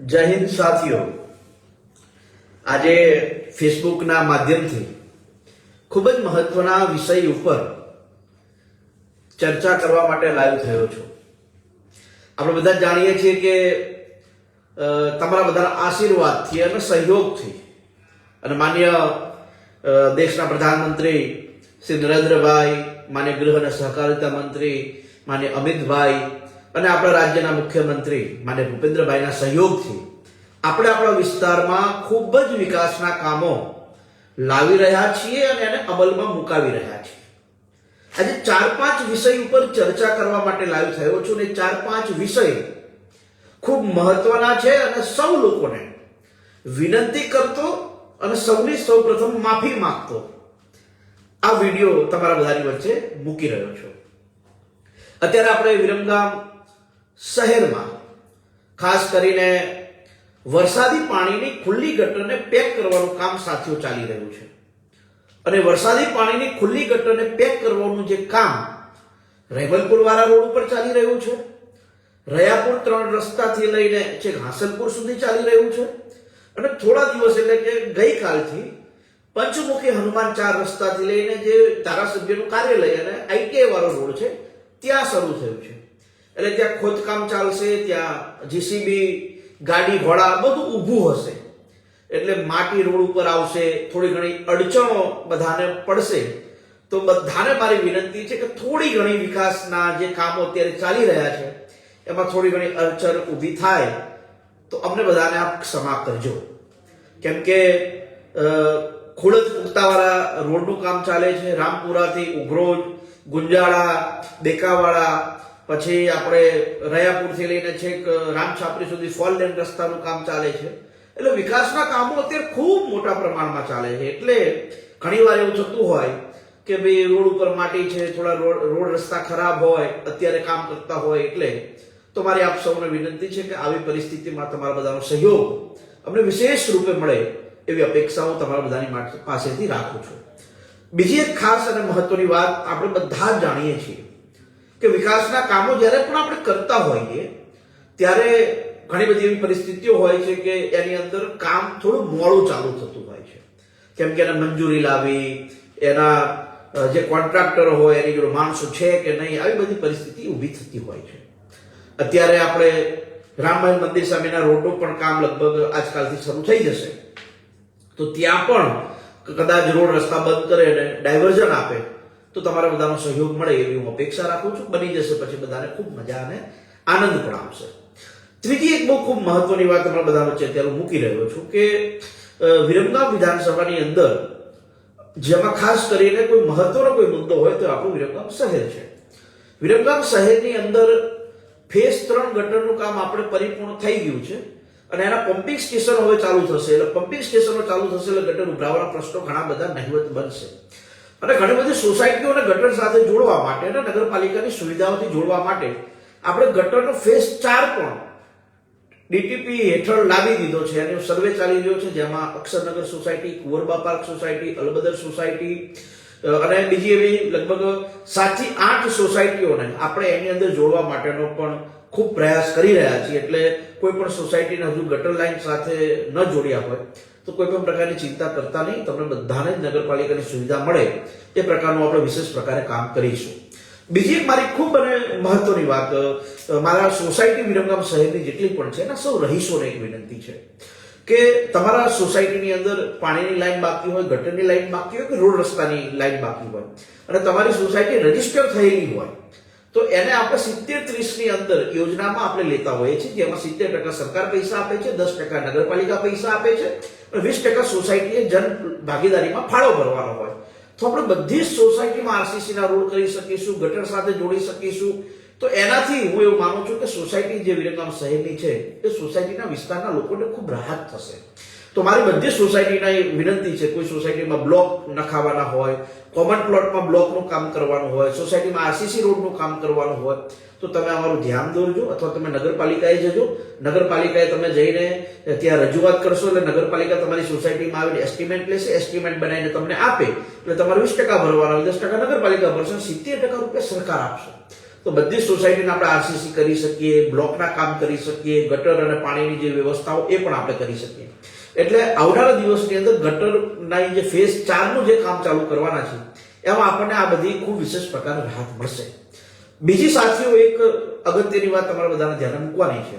જય હિન્દ સાથીઓ. આજે ફેસબુકના માધ્યમથી ખૂબ જ મહત્વના વિષય ઉપર ચર્ચા કરવા માટે લાઈવ થયો છું. આપણે બધા જાણીએ છીએ કે તમારા બધાના આશીર્વાદથી અને સહયોગથી અને માન્ય દેશના પ્રધાનમંત્રી શ્રી નરેન્દ્રભાઈ, માન્ય ગૃહ અને સહકારિતા મંત્રી, માન્ય અમિતભાઈ અને આપણા રાજ્યના મુખ્યમંત્રી માન્ય ભૂપેન્દ્રભાઈના સહયોગથી આપણે આપણા વિસ્તારમાં ખૂબ જ વિકાસના કામો લાવી રહ્યા છીએ અને એને અમલમાં મુકાવી રહ્યા છીએ. આજે ચાર પાંચ વિષય ઉપર ચર્ચા કરવા માટે લાઈવ થયો છું ને ચાર પાંચ વિષય ખૂબ મહત્વના છે અને સૌ લોકોને વિનંતી કરતો અને સૌની સૌ પ્રથમ માફી માંગતો. આ વીડિયો તમારા બધાની વચ્ચે મૂકી રહ્યો છું. અત્યારે આપણે વિરમગામ શહેરમાં. ખાસ કરીને વરસાદી પાણીની ખુલ્લી ગટરને પેક કરવાનું કામ સાથીઓ ચાલી રહ્યું છે. અને વરસાદી પાણીની ખુલ્લી ગટરને પેક કરવાનું જે કામ રહેમલપુર વાળા રોડ ઉપર ચાલી રહ્યું છે. રયાપુર ત્રણ રસ્તાથી લઈને છેક હાસલપુર સુધી ચાલી રહ્યું છે. અને થોડા દિવસ એટલે કે ગઈકાલથી પંચમુખી હનુમાન ચાર રસ્તાથી લઈને જે ધારાસભ્યનું કાર્યાલય અને આઈટીઆઈ વાળો રોડ છે, ત્યાં શરૂ થયું છે. એટલે ત્યાં ખોદકામ ચાલશે ત્યાં જીસીબી ગાડી ઘોડા બધું ઊભું હશે. એટલે માટી રોડ ઉપર આવશે થોડી ઘણી અડચણો બધાને પડશે. તો બધાને મારી વિનંતી છે કે થોડી ઘણી વિકાસના જે કામો અત્યારે ચાલી રહ્યા છે એમાં થોડી ઘણી અડચણ ઊભી થાય તો અમને બધાને આપ ક્ષમા કરજો. કેમ કે અ, ખુડદ ઉગતાવાળા રોડનું કામ ચાલે છે રામપુરાથી ઉઘરોજ ગુંજાળા દેકાવાળા પછી આપણે રયાપુરથી લઈને છેક રામછાપરી સુધી ફોર લેન રસ્તાનું કામ ચાલે છે. એટલે વિકાસના કામો અત્યારે ખૂબ મોટા પ્રમાણમાં ચાલે છે. એટલે ઘણી વાર એવું થતું હોય કે ભાઈ રોડ ઉપર માટી છે, થોડા રોડ રોડ રસ્તા ખરાબ હોય, અત્યારે કામ કરતા હોય એટલે તો મારી આપ સૌને વિનંતી છે કે આવી પરિસ્થિતિમાં તમારા બધાનો સહયોગ અમને વિશેષ રૂપે મળે એવી અપેક્ષાઓ તમારા બધાની પાસેથી રાખું છું. બીજી એક ખાસ અને મહત્વની વાત આપણે બધા જ જાણીએ છીએ. કે વિકાસના કામો જ્યારે પણ આપણે કરતા હોઈએ, ત્યારે ઘણી બધી એવી પરિસ્થિતિઓ હોય છે કે એની અંદર કામ થોડું મોડું ચાલુ થતું હોય છે. કેમ કે એને મંજૂરી લાવી, એના જે કોન્ટ્રાક્ટરો હોય, એની જોડે માણસો છે કે નહીં, આવી બધી પરિસ્થિતિ ઊભી થતી હોય છે. અત્યારે આપણે રામભાઈ મંદિર સામેના રોડનું પણ કામ લગભગ આજકાલથી શરૂ થઈ જશે. તો ત્યાં પણ કદાચ રોડ રસ્તા બંધ કરે અને ડાયવર્ઝન આપે તો તમારા બધાનો સહયોગ મળે એવી હું અપેક્ષા રાખું છું. બની જશે પછી બધાને ખૂબ મજા અને આનંદ પણ આવશે. ત્રીજી એક બહુ ખૂબ મહત્વની વાત તમારા બધા વચ્ચે અત્યારે હું મૂકી રહ્યો છું કે વિરમગામ વિધાનસભાની અંદર જેમાં ખાસ કરીને કોઈ મહત્વનો કોઈ મુદ્દો હોય તો આપણું વિરમગામ શહેર છે. વિરમગામ શહેરની અંદર ફેઝ ત્રણ ગટરનું કામ આપણે પરિપૂર્ણ થઈ ગયું છે અને એના પમ્પિંગ સ્ટેશન હવે ચાલુ થશે. એટલે પમ્પિંગ સ્ટેશનો ચાલુ થશે એટલે ગટર ઉભરાવાના પ્રશ્નો ઘણા બધા નહિવત બનશે. અને ઘણી બધી સોસાયટીઓને ગટર સાથે જોડવા માટે અને નગરપાલિકાની સુવિધાઓથી જોડવા માટે આપણે ગટરનો ફેઝ ચાર પણ ડીટીપી હેઠળ લાવી દીધો છે અને સર્વે ચાલી રહ્યો છે, જેમાં Aksharnagar society, Kunvarba park society, Albadar society અને બીજી એવી લગભગ સાતથી આઠ સોસાયટીઓને આપણે એની અંદર જોડવા માટેનો પણ ખૂબ પ્રયાસ કરી રહ્યા છીએ. એટલે કોઈ પણ સોસાયટીને હજુ ગટર લાઇન સાથે ન જોડ્યા હોય તો કોઈ પણ પ્રકારની ચિંતા કરતા નહીં. તમને બધાને જ નગરપાલિકાની સુવિધા મળે એ પ્રકારનું આપણે વિશેષ પ્રકારે કામ કરીશું. બીજી એક મારી ખૂબ અને મહત્વની વાત મારા સોસાયટી વિરમગામ શહેરની જેટલી પણ છે, એના સૌ રહીશોને એક વિનંતી છે કે તમારા સોસાયટીની અંદર પાણીની લાઈન બાકી હોય, ગટરની લાઈન બાકી હોય કે રોડ રસ્તાની લાઈન બાકી હોય? અને તમારી સોસાયટી રજિસ્ટર થયેલી હોય તો એને આપણે સિત્તેર ત્રીસની અંદર યોજનામાં આપણે લેતા હોઈએ છીએ, જેમાં સિત્તેર ટકા સરકાર પૈસા આપે છે, દસ ટકા નગરપાલિકા પૈસા આપે છે અને વીસ ટકા સોસાયટીએ જન ભાગીદારીમાં ફાળો ભરવાનો હોય. તો આપણે બધી જ સોસાયટીમાં આરસીસી ના રોડ કરી શકીશું, ગટર સાથે જોડી શકીશું. તો એનાથી હું એવું માનું છું કે સોસાયટી જે વિરમગામ શહેરની છે, એ સોસાયટીના વિસ્તારના લોકોને ખૂબ રાહત થશે. તો મારી બધી સોસાયટીના એ વિનંતી છે, કોઈ સોસાયટીમાં બ્લોક નખાવાના હોય, કોમન પ્લોટમાં બ્લોકનું કામ કરવાનું હોય, સોસાયટીમાં આરસીસી રોડનું કામ કરવાનું હોય, તો તમે અમારું ધ્યાન દોરજો અથવા તમે નગરપાલિકાએ જજો. નગરપાલિકાએ તમે જઈને ત્યાં રજૂઆત કરશો એટલે નગરપાલિકા તમારી સોસાયટીમાં આવીને એસ્ટિમેટ લેશે એસ્ટિમેટ બનાવીને તમને આપે એટલે તમારે વીસ ટકા ભરવાના હોય, દસ ટકા નગરપાલિકા ભરશે સિત્તેર ટકા રૂપિયા સરકાર આપશે. તો બધી સોસાયટીને આપણે આરસીસી કરી શકીએ, બ્લોકના કામ કરી શકીએ, ગટર અને પાણીની જે વ્યવસ્થાઓ એ પણ આપણે કરી શકીએ. એટલે આવનારા દિવસની અંદર ગટરના જે ફેઝ ચારનું જે કામ ચાલુ કરવાના છે, એમાં આપણને આ બધી ખૂબ વિશેષ પ્રકારની રાહત મળશે. બીજી સાથીઓ એક અગત્યની વાત તમારા બધાને ધ્યાન મૂકવાની છે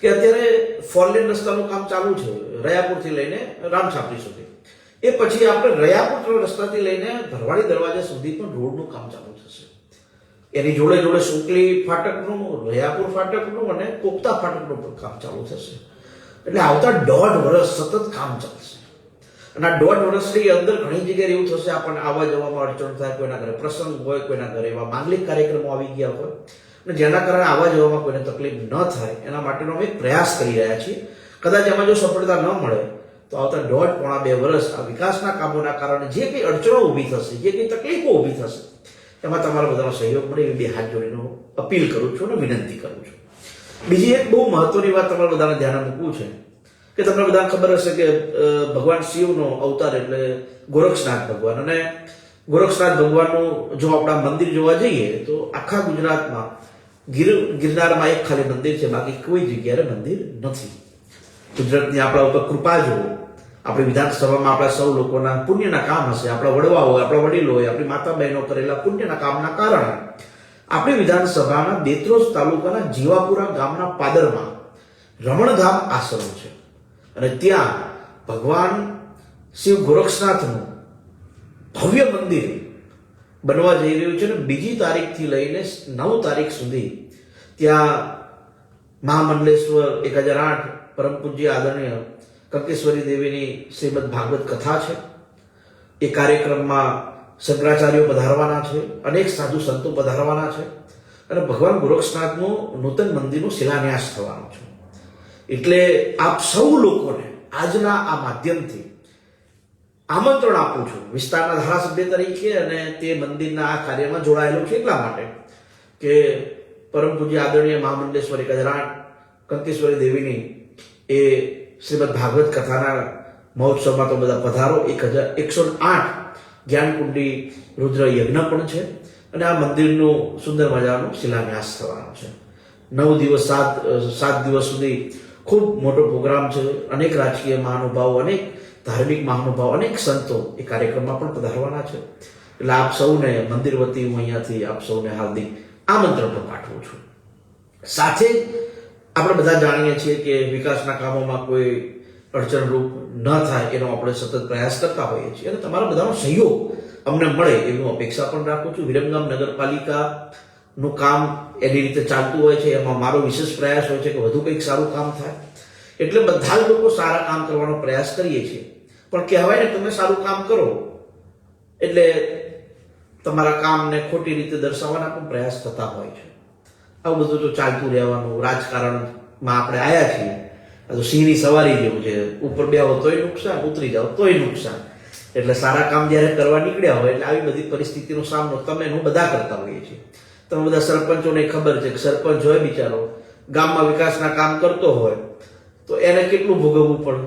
કે અત્યારે ફોરલેન રસ્તાનું કામ ચાલુ છે, રયાપુરથી લઈને રામછાપરી સુધી. એ પછી આપણે રયાપુર રસ્તાથી લઈને ભરવાડી દરવાજા સુધી પણ રોડનું કામ ચાલુ થશે. એની જોડે જોડે સુકલી ફાટકનું, રયાપુર ફાટકનું અને કોકતા ફાટકનું પણ કામ ચાલુ થશે. એટલે આવતા દોઢ વર્ષ સતત કામ ચાલશે. અને આ દોઢ વર્ષની અંદર ઘણી જગ્યાએ એવું થશે, આપણને આવવા જવામાં અડચણ થાય, કોઈના ઘરે પ્રસંગ હોય, કોઈના ઘરે એવા માંગલિક કાર્યક્રમો આવી ગયા હોય. અને જેના કારણે આવવા જવામાં કોઈને તકલીફ ન થાય, એના માટેનો અમે પ્રયાસ કરી રહ્યા છીએ. કદાચ એમાં જો સફળતા ન મળે, તો આવતા દોઢ પોણા બે વર્ષ આ વિકાસના કામોના કારણે જે કંઈ અડચણો ઊભી થશે, જે કંઈ તકલીફો ઊભી થશે, એમાં તમારા બધાનો સહયોગ મળે, એવી બે હાથ જોડીનો અપીલ કરું છું અને વિનંતી કરું છું. બીજી એક બહુ મહત્વની વાત તમારે બધાને ધ્યાન મૂકવું છે કે તમને બધાને ખબર હશે કે ભગવાન શિવનો અવતાર એટલે ગોરક્ષનાથ ભગવાન. અને ગોરક્ષનાથ ભગવાનનું જો આપણા મંદિર જોવા જઈએ, તો આખા ગુજરાતમાં ગીર, ગિરનારમાં એક ખાલી મંદિર છે, બાકી કોઈ જગ્યાએ મંદિર નથી. ગુજરાતની આપણા ઉપર કૃપા જુઓ. આપણી વિધાનસભામાં આપણા સૌ લોકોના પુણ્યના કામ હશે. આપણા વડવાઓ આપણા વડીલો હોય, આપણી માતા બહેનો કરેલા પુણ્યના કામના કારણે આપણી વિધાનસભાના બેત્રોસ તાલુકાના જીવાપુરા ગામના પાદરમાં રમણધામ આશ્રમ છે. અને ત્યાં ભગવાન શિવ ગોરક્ષનાથનું ભવ્ય મંદિર બનવા જઈ રહ્યું છે અને બીજી તારીખથી લઈને નવ તારીખ સુધી ત્યાં મહામંડલેશ્વર એક હજાર આઠ પરમ પૂજ્ય આદરણીય કંકેશ્વરી દેવીની શ્રીમદ ભાગવત કથા છે. એ કાર્યક્રમમાં શંકરાચાર્યો પધારવાના છે, અનેક સાધુ સંતો પધારવાના છે અને ભગવાન ગોરક્ષનાથનું નૂતન મંદિરનું શિલાન્યાસ થવાનો છે. એટલે આપ સૌ લોકોને આજના આ માધ્યમથી આમંત્રણ આપું છું વિસ્તારના ધારાસભ્ય તરીકે અને તે મંદિરના આ કાર્યમાં જોડાયેલો છે એટલા માટે કે પરમ પૂજ્ય આદરણીય મહામંડેશ્વરી ગજરાટ કંકેશ્વરી દેવીની એ શ્રીમદ ભાગવત કથાના મહોત્સવમાં તો બધા પધારો, એક હજાર, એકસો આઠ જ્ઞાનકુંડી રુદ્ર યજ્ઞ પણ છે અને આ મંદિરનું સુંદર મજાનો શિલાન્યાસ થવાનો છે. નવ દિવસ, સાત સાત દિવસ સુધી ખૂબ મોટો પ્રોગ્રામ છે. અનેક રાજકીય મહાનુભાવો, અનેક ધાર્મિક મહાનુભાવો, અનેક સંતો એ કાર્યક્રમમાં પણ પધારવાના છે. એટલે આપ સૌને, મંદિર વતી હું અહીંયાથી આપ સૌને હાર્દિક આમંત્રણ પણ પાઠવું છું. સાથે આપણે બધા જાણીએ છીએ કે વિકાસના કામોમાં કોઈ અડચણરૂપ ન થાય એનો આપણે સતત પ્રયાસ કરતા હોઈએ છીએ. અને તમારા બધાનો સહયોગ અમને મળે એવી હું અપેક્ષા પણ રાખું છું. વિરમગામ નગરપાલિકાનું કામ એની રીતે ચાલતું હોય છે. એમાં મારો વિશેષ પ્રયાસ હોય છે કે વધુ કંઈક સારું કામ થાય. એટલે બધા જ લોકો સારા કામ કરવાનો પ્રયાસ કરીએ છીએ. પણ કહેવાય ને, તમે સારું કામ કરો. એટલે તમારા કામને ખોટી રીતે દર્શાવવાના પણ પ્રયાસ થતા હોય છે. આવું બધું તો ચાલતું રહેવાનું. રાજકારણમાં આપણે આવ્યા છીએ. તો સિંહની સવારી જેવું છે. ઉપર બેહો તોય નુકસાન, ઉતરી જાઓ તોય નુકસાન. એટલે સારા કામ જ્યારે કરવા નીકળ્યા હોય એટલે આવી બધી પરિસ્થિતિનો સામનો તમે હું બધા કરતા હોઈએ છીએ. તમે બધા સરપંચોને ખબર છે કે સરપંચ હોય બિચારો, ગામમાં વિકાસના કામ કરતો હોય, તો એને કેટલું ભોગવવું પડે?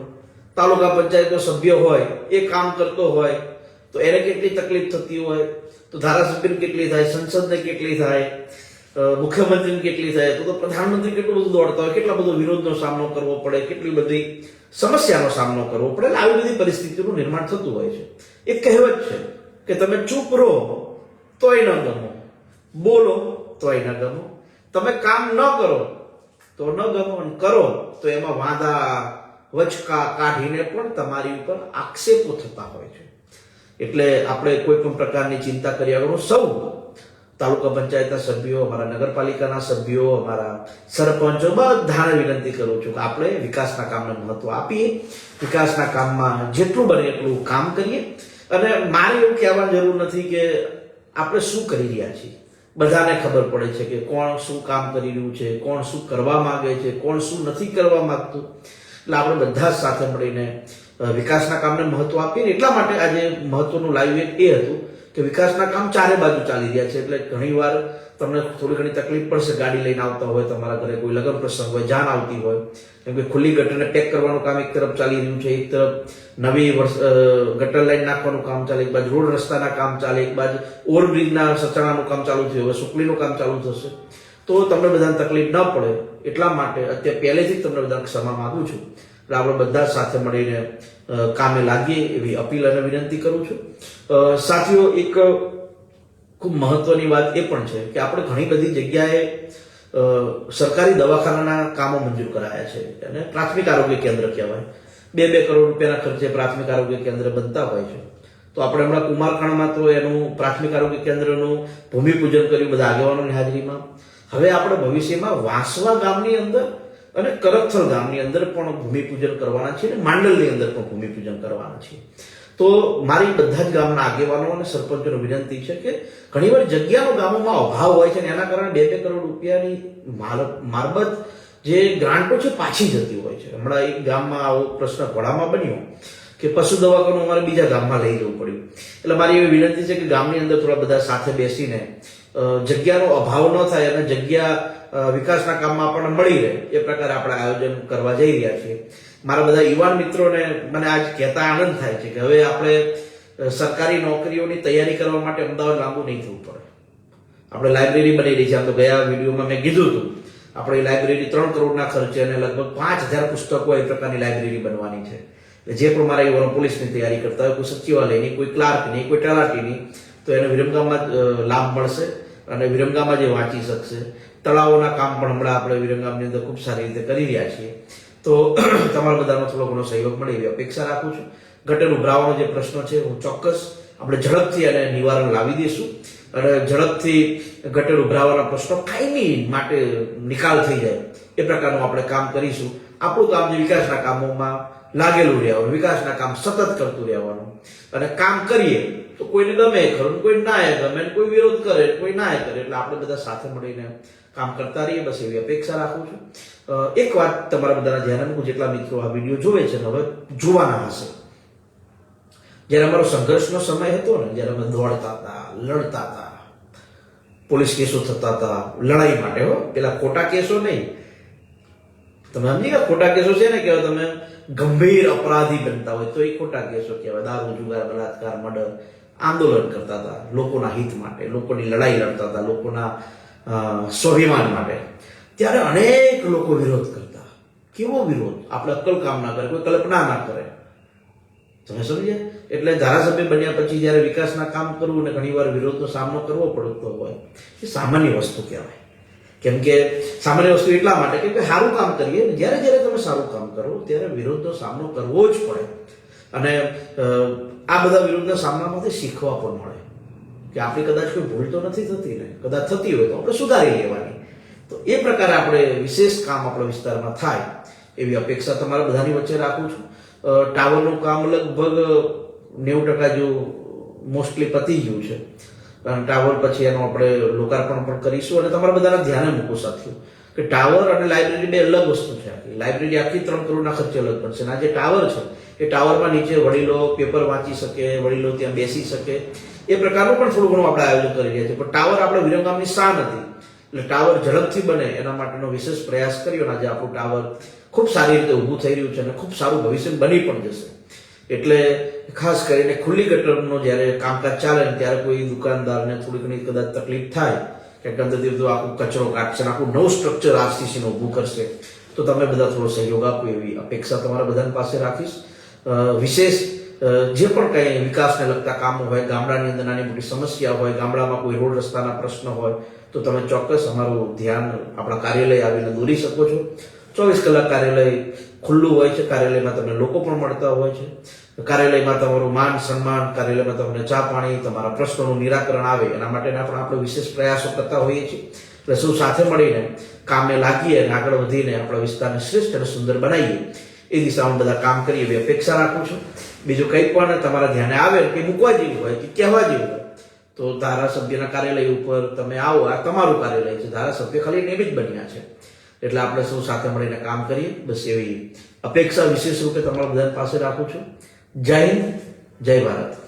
તાલુકા પંચાયતનો સભ્ય હોય, એ કામ કરતો હોય, તો એને કેટલી તકલીફ થતી હોય? તો ધારાસભ્યને કેટલી થાય, સંસદને કેટલી થાય? અ, મુખ્યમંત્રીને કેટલી થાય તો પ્રધાનમંત્રી કેટલું બધું દોડતા હોય કેટલા બધો વિરોધનો સામનો કરવો પડે કેટલી બધી સમસ્યાનો સામનો કરવો પડે આવી બધી પરિસ્થિતિનું નિર્માણ થતું હોય છે. એક કહેવત છે કે તમે ચૂપ રહો તોય ન ગમો. બોલો તોય ન ગમો. તમે કામ ન કરો તો ન ગમો અને કરો તો એમાં વાંધા વચકા કાઢીને પણ તમારી ઉપર આક્ષેપો થતા હોય છે. એટલે આપણે કોઈ પણ પ્રકારની ચિંતા કર્યા વગર સૌ તાલુકા પંચાયતના સભ્યો, અમારા નગરપાલિકાના સભ્યો, અમારા સરપંચો, બધાને વિનંતી કરું છું કે આપણે વિકાસના કામને મહત્વ આપીએ. વિકાસના કામમાં જેટલું બને એટલું કામ કરીએ. અને મારે એવું કહેવાની જરૂર નથી કે આપણે શું કરી રહ્યા છીએ. બધાને ખબર પડે છે કે કોણ શું કામ કરી રહ્યું છે, કોણ શું કરવા માગે છે, કોણ શું નથી કરવા માગતું. એટલે આપણે બધા સાથે મળીને વિકાસના કામને મહત્વ આપીએ એટલા માટે આજે મહત્વનું લાઈવ એ હતું કે વિકાસના કામ ચારે બાજુ ચાલી રહ્યા છે. એટલે ઘણીવાર તમને થોડી ઘણી તકલીફ પડશે ગાડી લઈને આવતા હોય, તમારા ઘરે કોઈ લગ્ન પ્રસંગ હોય, જાન આવતી હોય. કેમ કે ખુલ્લી ગટરને પેક કરવાનું કામ એક તરફ ચાલી રહ્યું છે, એક તરફ નવી ગટર લાઈન નાખવાનું કામ ચાલે, એક બાજુ રોડ રસ્તાના કામ ચાલે, એક બાજુ ઓવરબ્રિજના સચાણાનું કામ ચાલુ થયું, હવે સુકલીનું કામ ચાલુ થશે. તો તમને બધાને તકલીફ ન પડે એટલા માટે અત્યારે પહેલેથી જ તમને બધાને ક્ષમા માગું છું. એટલે આપણે બધા સાથે મળીને કામે લાગીએ એવી અપીલ અને વિનંતી કરું છું. સાથીઓ, એક ખૂબ મહત્વની વાત એ પણ છે કે આપણે ઘણી બધી જગ્યાએ સરકારી દવાખાનાના કામો મંજૂર કરાયા છે અને પ્રાથમિક આરોગ્ય કેન્દ્ર કહેવાય. બે બે કરોડ રૂપિયાના ખર્ચે પ્રાથમિક આરોગ્ય કેન્દ્ર બનતા હોય છે. તો આપણે હમણાં કુમારખાણમાં તો એનું પ્રાથમિક આરોગ્ય કેન્દ્રનું ભૂમિપૂજન કર્યું, બધા આગેવાનોની હાજરીમાં. હવે આપણે ભવિષ્યમાં વાંસવા ગામની અંદર અને કરકસર ગામની અંદર પણ ભૂમિપૂજન કરવાના છે અને માંડલની અંદર પણ ભૂમિપૂજન કરવાના છે. તો મારી બધા જ ગામના આગેવાનો અને સરપંચોને વિનંતી છે કે ઘણીવાર જગ્યાનો ગામોમાં અભાવ હોય છે અને એના કારણે બે બે કરોડ રૂપિયાની માર- મારબત જે ગ્રાન્ટો છે પાછી જતી હોય છે. હમણાં એક ગામમાં આવો પ્રશ્ન ઘોડામાં બન્યો કે પશુ દવાખાનું અમારે બીજા ગામમાં લઈ જવું પડ્યું. એટલે મારી એવી વિનંતી છે કે ગામની અંદર થોડા બધા સાથે બેસીને જગ્યાનો અભાવ ન થાય અને જગ્યા વિકાસના કામમાં આપણને મળી રહે, એ પ્રકારે આપણે આયોજન કરવા જઈ રહ્યા છીએ. મારા બધા યુવાન મિત્રોને મને આજ કહેતા આનંદ થાય છે કે હવે આપણે સરકારી નોકરીઓની તૈયારી કરવા માટે અમદાવાદ લાંબુ નહીં થવું પડે. આપણે લાઇબ્રેરી બની રહી છે. આમ તો ગયા વિડીયોમાં મેં કીધું હતું. આપણે લાઇબ્રેરી ત્રણ કરોડના ખર્ચે અને લગભગ પાંચ હજાર પુસ્તકો એ પ્રકારની લાઇબ્રેરી બનવાની છે. જે પણ મારા યુવાનો પોલીસની તૈયારી કરતા હોય, કોઈ સચિવાલયની, કોઈ ક્લાર્કની, કોઈ તલાટીની તો એને વિરમગામમાં લાભ મળશે અને વિરમગામમાં જે વાંચી શકશે. તળાવોના કામ પણ હમણાં આપણે વિરમગામની અંદર ખૂબ સારી રીતે કરી રહ્યા છીએ. તો તમારા બધાનો થોડો ઘણો સહયોગ મળે એવી અપેક્ષા રાખું છું. ગટર ઉભરાવાનો જે પ્રશ્ન છે, હું ચોક્કસ આપણે ઝડપથી એને નિવારણ લાવી દઈશું. અને ઝડપથી ગટર ઉભરાવાના પ્રશ્નો કાયમી માટે નિકાલ થઈ જાય. એ પ્રકારનું આપણે કામ કરીશું. આપણું કામ જે વિકાસના કામોમાં લાગેલું રહેવાનું, વિકાસના કામ સતત કરતું રહેવાનું. અને કામ કરીએ તો કોઈને ગમે ખરું કોઈ ના ગમે કોઈ વિરોધ કરે કોઈ ના કરે, એટલે આપણે બધા સાથે મળીને કામ કરતા રહીએ, બસ એવી અપેક્ષા રાખું છું. એક વાત તમારા બધાના ધ્યાન મૂકું, જેટલા મિત્રો આ વીડિયો જોવે છે હવે જોવાના હશે. જ્યારે અમારો સંઘર્ષનો સમય હતો ને, જ્યારે અમે દોડતા હતા, લડતા હતા, પોલીસ કેસો થતા હતા, લડાઈ માટે હો, પેલા ખોટા કેસો નહીં. તમે સમજી ગયા, ખોટા કેસો છે ને કે તમે ગંભીર અપરાધી બનતા હોય તો એ ખોટા કેસો કહેવાય. દારૂ, જુગાર બલાત્કાર મર્ડર. આંદોલન કરતા હતા, લોકોના હિત માટે, લોકોની લડાઈ લડતા હતા, લોકોના સ્વાભિમાન માટે. ત્યારે અનેક લોકો વિરોધ કરતા. કેવો વિરોધ? આપણે અક્કલ કામ ના કરે, કોઈ કલ્પના ના કરે. તમે સમજ્યા? એટલે ધારાસભ્ય બન્યા પછી જ્યારે વિકાસના કામ કરવું અને ઘણીવાર વિરોધનો સામનો કરવો પડતો હોય, એ સામાન્ય વસ્તુ કહેવાય. કેમ કે સામાન્ય વસ્તુ એટલા માટે કે સારું કામ કરીએ, જ્યારે જ્યારે તમે સારું કામ કરો, ત્યારે વિરોધનો સામનો કરવો જ પડે. અને આ બધા વિરોધના સામનામાંથી શીખવા પણ મળે. કે આપણી કદાચ કોઈ ભૂલ તો નથી થતી ને, કદાચ થતી હોય તો આપણે સુધારી લેવાની. તો એ પ્રકારે આપણે વિશેષ કામ આપણા વિસ્તારમાં થાય એવી અપેક્ષા તમારા બધાની વચ્ચે રાખું છું. ટાવરનું કામ લગભગ નેવું ટકા જો મોસ્ટલી પતી ગયું છે. કારણ ટાવર પછી એનું આપણે લોકાર્પણ પણ કરીશું અને તમારા બધાના ધ્યાને મૂકો, સાથીઓ. કે ટાવર અને લાઇબ્રેરી બે અલગ વસ્તુ છે. લાઇબ્રેરી આખી ત્રણ કરોડના ખર્ચે અલગ પડશે અને આ જે ટાવર છે, એ ટાવરમાં નીચે વડીલો પેપર વાંચી શકે, વડીલો ત્યાં બેસી શકે. એ પ્રકારનું પણ થોડું ઘણું આપણે આયોજન કરી રહ્યા છીએ. પણ ટાવર આપણે વિરમગામની શાન હતી. એટલે ટાવર ઝડપથી બને એના માટેનો વિશેષ પ્રયાસ કર્યો અને આજે આપણું ટાવર ખૂબ સારી રીતે ઊભું થઈ રહ્યું છે અને ખૂબ સારું ભવિષ્ય બની પણ જશે. એટલે ખાસ કરીને ખુલ્લી ગટરનો જ્યારે કામકાજ ચાલે ત્યારે કોઈ દુકાનદારને થોડી ઘણી કદાચ તકલીફ થાય કે ગંદકી તો આખું કચરો કાઢશે આખું નવું સ્ટ્રક્ચર આરસીસી નું ઊભું કરશે, તો તમે બધા થોડો સહયોગ આપો એવી અપેક્ષા તમારા બધાની પાસે રાખીશ. વિશેષ જે પણ કંઈ વિકાસને લગતા કામો હોય, ગામડાની અંદર નાની મોટી સમસ્યા હોય, ગામડામાં કોઈ રોડ રસ્તાના પ્રશ્ન હોય, તો તમે ચોક્કસ અમારું ધ્યાન આપણા કાર્યાલય આવીને દોરી શકો છો. ચોવીસ કલાક કાર્યાલય ખુલ્લું હોય છે, કાર્યાલયમાં તમને લોકો પણ મળતા હોય છે. કાર્યાલયમાં તમારું માન, સન્માન, કાર્યાલયમાં તમને ચા પાણી, તમારા પ્રશ્નોનું નિરાકરણ આવે, એના માટેના પણ આપણે વિશેષ પ્રયાસો કરતા હોઈએ છીએ. એટલે શું સાથે મળીને કામે લાગીએ અને આગળ વધીને આપણા વિસ્તારને શ્રેષ્ઠ અને સુંદર બનાવીએ, એ દિશામાં બધા કામ કરીએ, એવી અપેક્ષા રાખું છું. બીજું કંઈ પણ તમારા ધ્યાને આવે કે મૂકવા જેવું હોય કે કહેવા જેવું હોય, તો ધારાસભ્યના કાર્યાલય ઉપર તમે આવો. આ તમારું કાર્યાલય છે. ધારાસભ્ય ખાલી નિયમિત બન્યા છે. એટલે આપણે સૌ સાથે મળીને કામ કરીએ? બસ એવી અપેક્ષા વિશેષ રૂપે તમારા બધા પાસે રાખું છું. જય હિન્દ જય ભારત.